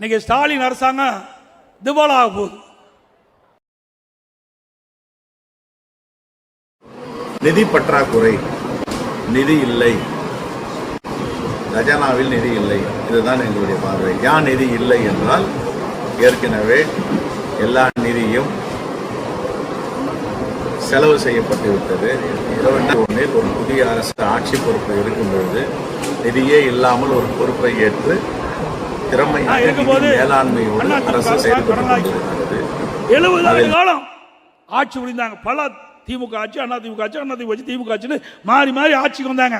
இன்னைக்கு ஸ்டாலின் அரசாங்கம் திவாலாக போகுது. நிதி பற்றாக்குறை நிதி இல்லை. கஜானாவில் நிதி இல்லை. இதுதான் எங்களுடைய பார்வை. ஏன் நிதி இல்லை என்றால் ஏற்கனவே எல்லா நிதியும் செலவு செய்யப்பட்டு விட்டது. இருபத்தி ஒன்றில் ஒரு புதிய அரசு ஆட்சி பொறுப்பு இருக்கும் பொழுது நிதியே இல்லாமல் ஒரு பொறுப்பை ஏற்று திறமை மேலாண்மையோடு அரசு எழுபது ஆண்டு காலம் ஆட்சி புரிந்தாங்க பல திமுக ஆட்சி அண்ணா திமுக ஆட்சி அண்ணா திமுக ஆட்சி திமுக ஆட்சின்னு மாறி மாறி ஆட்சிக்கு வந்தாங்க.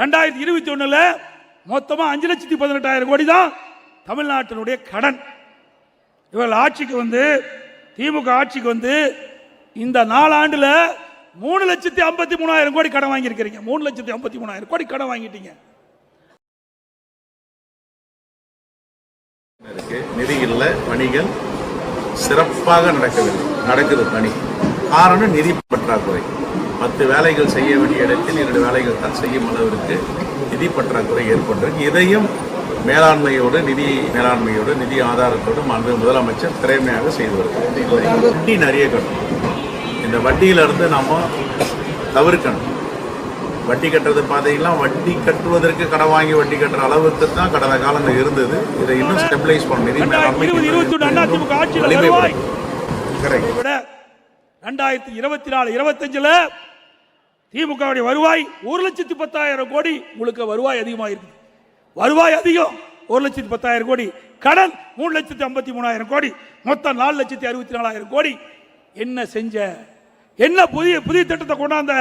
ரெண்டாயிரத்தி இருபத்தி ஒண்ணுல மொத்தமா அஞ்சு லட்சத்தி பதினெட்டாயிரம் கோடி தான் தமிழ்நாட்டினுடைய கடன். இவர்கள் ஆட்சிக்கு வந்து திமுக ஆட்சிக்கு வந்து இந்த நாலாண்டுல மூணு லட்சத்தி ஐம்பத்தி மூணாயிரம் கோடி கடன் வாங்கியிருக்கிறீங்க. மூணு லட்சத்தி ஐம்பத்தி மூணாயிரம் கோடி கடன் வாங்கிட்டீங்க. இருக்கு. நிதி இல்லை பணிகள் சிறப்பாக நடக்கவில்லை. நடக்குது பணி. காரணம் நிதி பற்றாக்குறை. பத்து வேலைகள் செய்ய வேண்டிய இடத்தில் இரண்டு வேலைகள் தான் செய்யும் அளவிற்கு நிதி பற்றாக்குறை ஏற்பட்டிருக்கு. இதையும் மேலாண்மையோடு நிதி மேலாண்மையோடு நிதி ஆதாரத்தோடு மாண்பு முதலமைச்சர் திறமையாக செய்து வருகிறார். வட்டி நிறைய கட்டணும். இந்த வட்டியிலிருந்து நாம தவிர்க்கணும். வட்டி கட்டுறது பார்த்தீங்கன்னா வட்டி கட்டுவதற்கு கடன் வாங்கி வட்டி கட்டுற அளவுக்கு தான் கடந்த காலங்கள் இருந்தது. இதை இன்னும் ஸ்டெபிளைஸ் பண்ண. விட ரெண்டாயிரத்தி இருபத்தி நாலு இருபத்தஞ்சுல திமுகவுடைய வருவாய் ஒரு லட்சத்தி பத்தாயிரம் கோடி உங்களுக்கு வருவாய் அதிகமாக இருக்குது. வருவாய் அதிகம் ஒரு லட்சத்தி பத்தாயிரம் கோடி. கடன் மூணு லட்சத்தி ஐம்பத்தி மூணாயிரம் கோடி. மொத்தம் நாலு லட்சத்தி அறுபத்தி நாலாயிரம் கோடி. என்ன செஞ்ச? என்ன புதிய புதிய திட்டத்தை கொண்டாந்த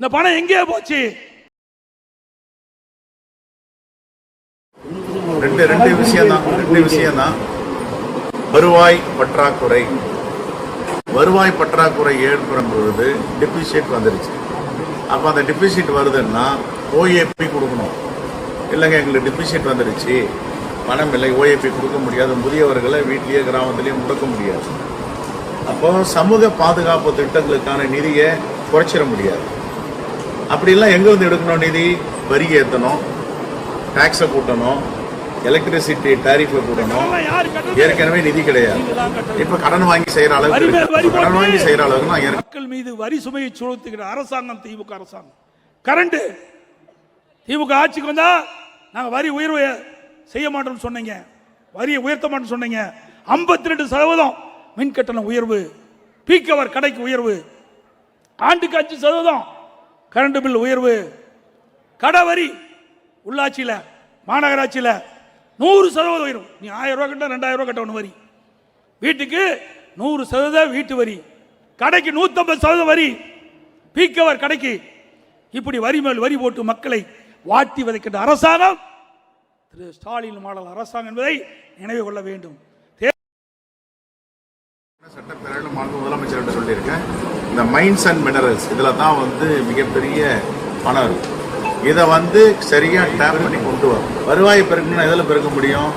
இந்த பணம் எங்கே போச்சு? ரெண்டு ரெண்டு விஷயம் தான் ரெண்டு விஷயம் தான் வருவாய் பற்றாக்குறை. வருவாய் பற்றாக்குறை ஏற்படும் பொழுது டெபிசிட் வந்துருச்சு. அப்போ அந்த டெபிசிட் வருதுன்னா ஓஏபி கொடுக்கணும். இல்லைங்க எங்களுக்கு டெபிசிட் வந்துருச்சு. பணம் இல்லை ஓஏபி கொடுக்க முடியாது. முதியவர்களை வீட்லேயே கிராமத்திலேயே முடக்க முடியாது. அப்போ சமூக பாதுகாப்பு திட்டங்களுக்கான நிதியை குறைச்சிட முடியாது. அப்படிலாம் எங்க வந்து எடுக்கணும் நிதி? வரி ஏற்றணும் டாக்ஸை கூட்டணும் எலக்ட்ரிசிட்டி டாரிஃபை கூட்டணும். ஏற்கனவே நிதி கிடையாது. இப்ப கடன் வாங்கி செய்யற அளவுக்கு கடன் வாங்கி செய்யற அளவுக்கு மக்கள் மீது வரி சுமையை சுழத்துகிற அரசாங்கம் திமுக அரசாங்கம். கரண்ட் திமுக ஆட்சிக்கு வந்தா நாங்க வரி உயர்வு செய்ய மாட்டோம்னு சொன்னீங்க. வரியை உயர்த்த மாட்டோம்னு சொன்னீங்க. 52% ரெண்டு சதவீதம் மின் கட்டணம் உயர்வு. பீக் அவர் கடைக்கு உயர்வு. ஆண்டுக்கு அஞ்சு சதவீதம். கரண்ட் பில் உயர்வு. கடை வரி உள்ளாட்சியில் மாநகராட்சியில் நூறு சதவீதம் உயரும். நீ ஆயிரம் ரூபா கட்ட ரெண்டாயிரம் ரூபா கட்டணும் வரி. வீட்டுக்கு நூறு சதவீதம் வீட்டு வரி. கடைக்கு நூற்றம்பது சதவீதம் வரி. பீக்கவர் கடைக்கு. இப்படி வரி மேல் வரி போட்டு மக்களை வாட்டி வதைக்கின்ற அரசாங்கம் திரு ஸ்டாலின் மாடல் அரசாங்கம் என்பதை நினைவு கொள்ள வேண்டும். சட்டப்பேரவையில் மாண்பு முதலமைச்சர் சொல்லியிருக்கேன். இந்த மைன்ஸ் அண்ட் மினரல்ஸ் இதுல தான் வந்து மிகப்பெரிய பணம் இருக்கும் இதை வந்து சரியா டேப் பண்ணி கொண்டு வரும் வருவாய் பெருக்கணும்னா எதில் பெருக்க முடியும்?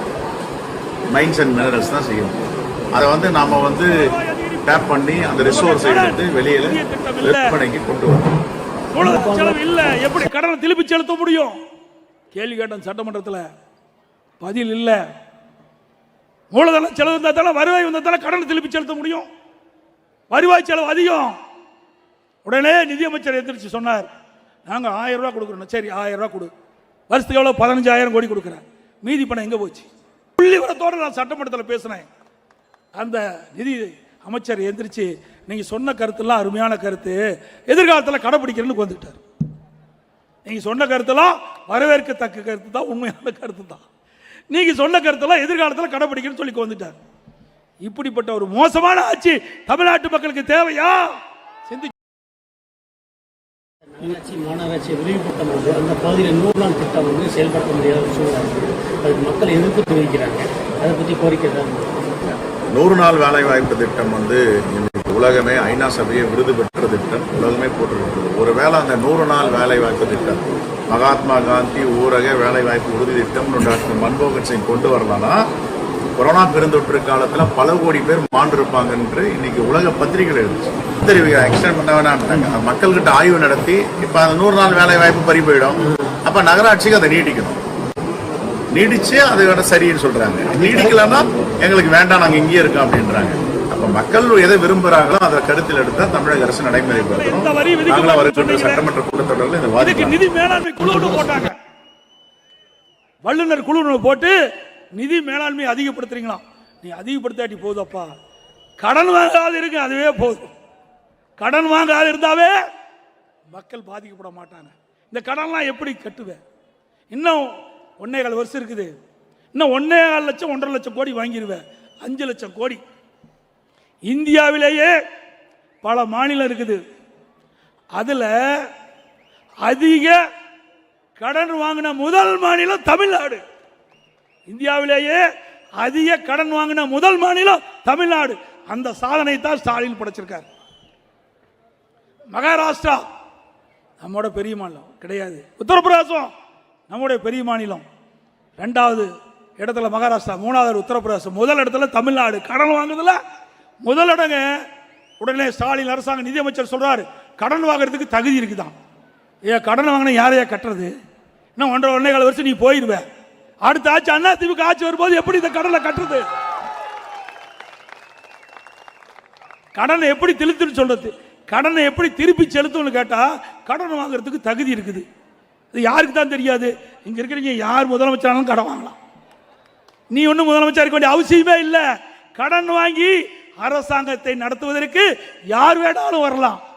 மைன்ஸ் அண்ட் மினரல்ஸ் தான் செய்ய அதை வந்து நாம வந்து டேப் பண்ணி அந்த ரிசோர்ஸை எடுத்து வெளியில விற்பனைக்கு கொண்டு வரும் செலவு இல்ல. எப்படி கடனை திருப்பி செலுத்த முடியும்? கேள்வி கேட்டேன் சட்டமன்றத்தில். பதில் இல்ல. மூலதனம் செலவு இருந்தால் தானே வருவாய் வந்தால் தானே கடனை திருப்பி செலுத்த முடியும்? வருவாய் செலவு அதிகம். உடனே நிதியமைச்சர் எந்திரிச்சு சொன்னார் நாங்கள் ஆயிரம் ரூபா கொடுக்குறோம். சரி ஆயிரம் ரூபா கொடு. வருஷத்துக்கு எவ்வளோ பதினஞ்சாயிரம் கோடி கொடுக்குறேன் மீதி பணம் எங்கே போச்சு? புள்ளி விவரத்தோட நான் சட்டமன்றத்தில் பேசினேன். அந்த நிதி அமைச்சர் எந்திரிச்சு நீங்கள் சொன்ன கருத்துலாம் அருமையான கருத்து. எதிர்காலத்தில் கடைப்பிடிக்கிறேன்னு வந்துட்டார் நீங்கள் சொன்ன கருத்தெல்லாம் வரவேற்கத்தக்க கருத்து தான் உண்மையான கருத்து தான் நீங்க சொன்ன கருத்தெல்லாம் எதிர்காலத்தில் கடைப்பிடிக்கிறேன்னு சொல்லி வந்துட்டார் இப்படிப்பட்ட ஒரு மோசமான ஆட்சி தமிழ்நாட்டு மக்களுக்கு தேவையா? சிந்தி நகராட்சி மாநகராட்சி விரிவுபடுத்தும் போது அந்த பகுதியில் நூறு நாள் திட்டம் வந்து செயல்படுத்த முடியாத சூழ்நிலை அதுக்கு மக்கள் எதிர்ப்பு தெரிவிக்கிறாங்க. அதை பற்றி கோரிக்கை தான் நூறு நாள் வேலை வாய்ப்பு திட்டம் வந்து உலகமே ஐநா சபையை விருது பெற்ற திட்டம் உலகமே போட்டிருக்கிறது ஒருவேளை அந்த நூறு நாள் வேலை வாய்ப்பு திட்டம் மகாத்மா காந்தி ஊரக வேலை வாய்ப்பு உறுதி திட்டம் டாக்டர் மன்மோகன் சிங் கொண்டு வரலாம்னா கொரோனா பெருந்தொற்று காலத்தில் பல கோடி பேர் மாண்டிருப்பாங்க என்று இன்னைக்கு உலக பத்திரிகைகள் எழுதுச்சு. தெரிவிக்க எக்ஸ்டெண்ட் பண்ண வேணாம்ட்டாங்க மக்கள்கிட்ட ஆய்வு நடத்தி இப்ப அந்த நூறு நாள் வேலை வாய்ப்பு பறி போயிடும். அப்ப நகராட்சிக்கு அதை நீட்டிக்கணும். நீடிச்சு அதோட சரின்னு சொல்றாங்க. நீடிக்கலன்னா எங்களுக்கு வேண்டாம் நாங்க இங்கேயே இருக்கோம் அப்படின்றாங்க. அப்ப மக்கள் எதை விரும்புறாங்களோ அதை கருத்தில் எடுத்தா தமிழக அரசு நடைமுறைப்படுத்தணும். விதிக்க நாங்களும் வருகின்ற. சட்டமன்ற கூட்டத்தொடரில் இந்த வாதிக்கலாம் நிதி மேலாண்மை குழுன்னு போட்டாங்க. வல்லுநர் குழு போட்டு நிதி மேலாண்மை அதிகப்படுத்துறீங்களாம். நீ அதிகப்படுத்தாட்டி போதுப்பா கடன் வாங்காது இருக்கு அதுவே போதும். கடன் வாங்காது இருந்தாவே மக்கள் பாதிக்கப்பட மாட்டாங்க. இந்த கடன்லாம் எப்படி கட்டுவேன்? இன்னும் ஒன்னே கால் வருஷம் இருக்குது. இன்னும் ஒன்னே கால் லட்சம் ஒன்றரை லட்சம் கோடி வாங்கிடுவேன் அஞ்சு லட்சம் கோடி. இந்தியாவிலேயே பல மாநிலம் இருக்குது. அதில் அதிக கடன் வாங்கின முதல் மாநிலம் தமிழ்நாடு. இந்தியாவிலேயே அதிக கடன் வாங்கின முதல் மாநிலம் தமிழ்நாடு. அந்த சாதனை தான் ஸ்டாலின் படைச்சிருக்கார். மகாராஷ்டிரா நம்மோட பெரிய மாநிலம் கிடையாது. உத்தரப்பிரதேசம் நம்முடைய பெரிய மாநிலம். ரெண்டாவது இடத்துல மகாராஷ்டிரா மூணாவது உத்தரப்பிரதேசம். முதல் இடத்துல தமிழ்நாடு. கடன் வாங்குறதுல முதலடங்க உடனே ஸ்டாலின் அரசாங்க நிதியமைச்சர் சொல்றாரு கடன் வாங்குறதுக்கு தகுதி இருக்குதான். ஏன் கடன் வாங்கினா யாரையா கட்டுறது? இன்னும் ஒன்றரை ஒன்றே கால வருஷம் நீ போயிடுவ அடுத்த ஆட்சி அண்ணா திமுக ஆட்சி வரும்போது எப்படி இந்த கடனை கட்டுறது? கடனை எப்படி திருத்துன்னு சொல்றது? கடனை எப்படி திருப்பி செலுத்தும்னு கேட்டால் கடன் வாங்குறதுக்கு தகுதி இருக்குது. இது யாருக்கு தான் தெரியாது? இங்க இருக்கிறீங்க யார் முதலமைச்சராலும் கடன் வாங்கலாம். நீ ஒன்றும் முதலமைச்சர் இருக்க வேண்டிய அவசியமே இல்லை. கடன் வாங்கி அரசாங்கத்தை நடத்துவதற்கு யார் வேணாலும் வரலாம்.